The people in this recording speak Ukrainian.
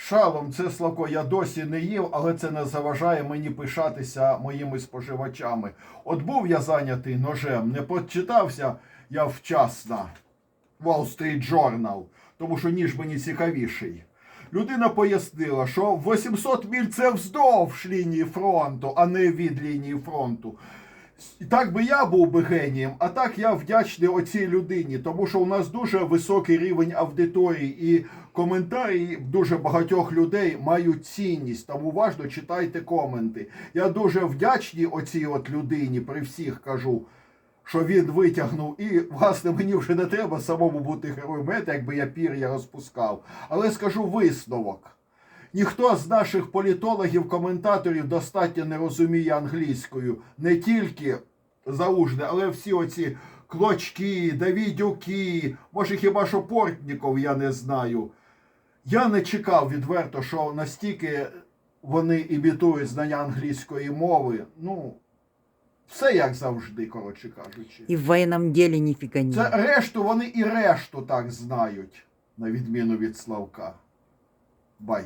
Шалом, це Славко, я досі не їв, але це не заважає мені пишатися моїми споживачами. От був я зайнятий ножем, не почитався я вчасно Wall Street Journal, тому що ніж мені цікавіший. Людина пояснила, що 800 міль це вздовж лінії фронту, а не від лінії фронту. І Так би я був би генієм, а так я вдячний оцій людині, тому що у нас дуже високий рівень аудиторії і коментарі дуже багатьох людей мають цінність. Тому уважно читайте коменти. Я дуже вдячний оцій от людині, при всіх кажу, що він витягнув. І, власне, мені вже не треба самому бути героєм, якби я пір'я розпускав. Але скажу висновок. Ніхто з наших політологів, коментаторів достатньо не розуміє англійською. Не тільки Заужне, але всі оці клочки, Давідюки, може хіба що Портніков, я не знаю. Я не чекав відверто, що настільки вони імітують знання англійської мови. Ну, все як завжди, коротше кажучи. И в военном деле нифига не. Це решту, вони і решту так знають, на відміну від Славка. Бай.